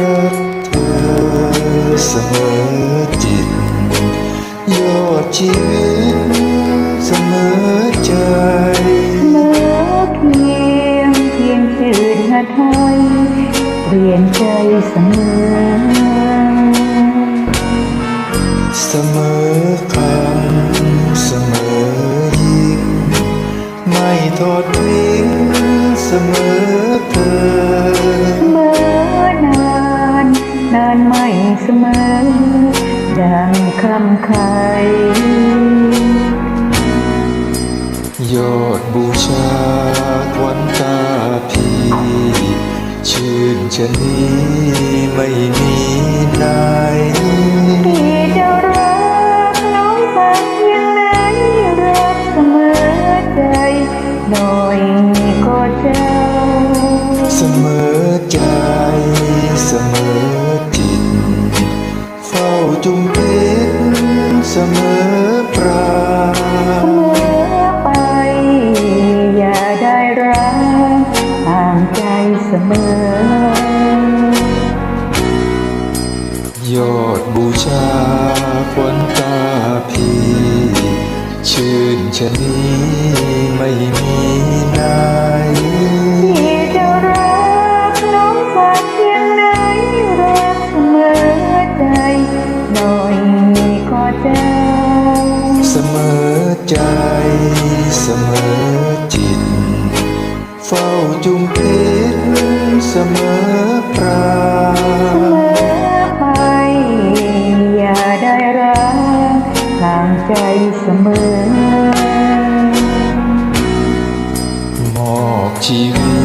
รักเธอเสมอจิต ยอดชีวิตเสมอใจเมื่อเพียงเพียงจืดหาถอยเปลี่ยนใจเสมอ เสมอคำเสมอยิ่งไม่ทอดทิ้งเสมอเธอ ขำใครยอดบูชาควันตาพีชื่นชนีไม่มีไหน จุมพิษเสมอปราเสมอไป อย่าได้รักห่างใจเสมอยอดบูชาควันตาพี่ชื่นชะนี้ไม่มีไหน ใจเสมอจิต เฝ้าจุมพิษเสมอปราเสมอไป อย่าได้รักห่างใจเสมอ มอบชีวิต